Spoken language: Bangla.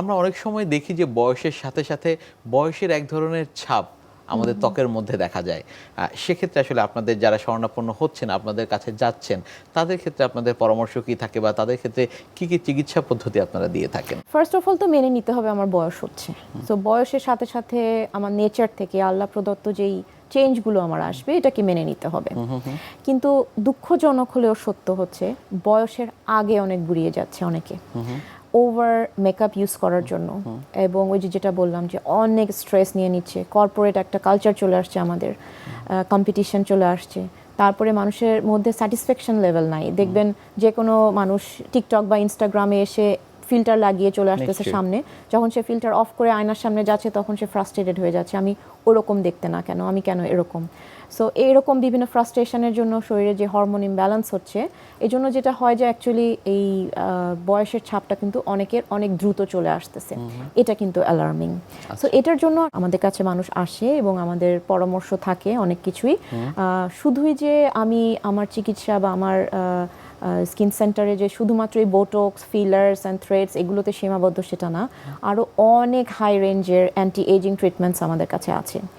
আমরা অনেক সময় দেখি যে বয়সের সাথে সাথে বয়সের এক ধরনের ছাপ আমাদের ত্বকের মধ্যে দেখা যায়। সেক্ষেত্রে আসলে আপনাদের যারা শরণাপন্ন হচ্ছেন আপনাদের কাছে যাচ্ছেন তাদের ক্ষেত্রে আপনাদের পরামর্শ কি থাকে বা তাদের ক্ষেত্রে কি কি চিকিৎসা পদ্ধতি আপনারা দিয়ে থাকেন? ফার্স্ট অফ অল তো মেনে নিতে হবে আমার বয়স হচ্ছে। তো বয়সের সাথে সাথে আমার নেচার থেকে আল্লাহ প্রদত্ত যেই চেঞ্জগুলো আমার আসবে এটাকে মেনে নিতে হবে। কিন্তু দুঃখজনক হলেও সত্য হচ্ছে বয়সের আগে অনেক বুড়িয়ে যাচ্ছে অনেকে। ওভার মেকআপ ইউজ করার জন্য। এবং ওই যে যেটা বললাম যে অনেক স্ট্রেস নিয়ে নিচ্ছে। কর্পোরেট একটা কালচার চলে আসছে আমাদের। কম্পিটিশন চলে আসছে। তারপরে মানুষের মধ্যে স্যাটিসফ্যাকশন লেভেল নাই। দেখবেন যে কোনো মানুষ টিকটক বা ইনস্টাগ্রামে এসে ফিল্টার লাগিয়ে চলে আসতেছে সামনে। যখন সে ফিল্টার অফ করে আয়নার সামনে যাচ্ছে তখন সে ফ্রাস্ট্রেটেড হয়ে যাচ্ছে। আমি ওরকম দেখতে না কেন? আমি কেন এরকম? সো এইরকম বিভিন্ন ফ্রাস্ট্রেশনের জন্য শরীরে যে হরমোন ইমব্যালেন্স হচ্ছে এই জন্য যেটা হয় যে অ্যাকচুয়ালি এই বয়সের ছাপটা কিন্তু অনেকের অনেক দ্রুত চলে আসতেছে। এটা কিন্তু অ্যালার্মিং সো এটার জন্য আমাদের কাছে মানুষ আসে এবং আমাদের পরামর্শ থাকে অনেক কিছুই। আহ, শুধুই যে আমি আমার চিকিৎসা বা আমার স্কিন সেন্টারে যে শুধুমাত্র এই বোটক্স ফিলার্স অ্যান্ড থ্রেডস এগুলোতে সীমাবদ্ধ সেটা না। আরও অনেক হাই রেঞ্জের অ্যান্টি এজিং ট্রিটমেন্টস আমাদের কাছে আছে।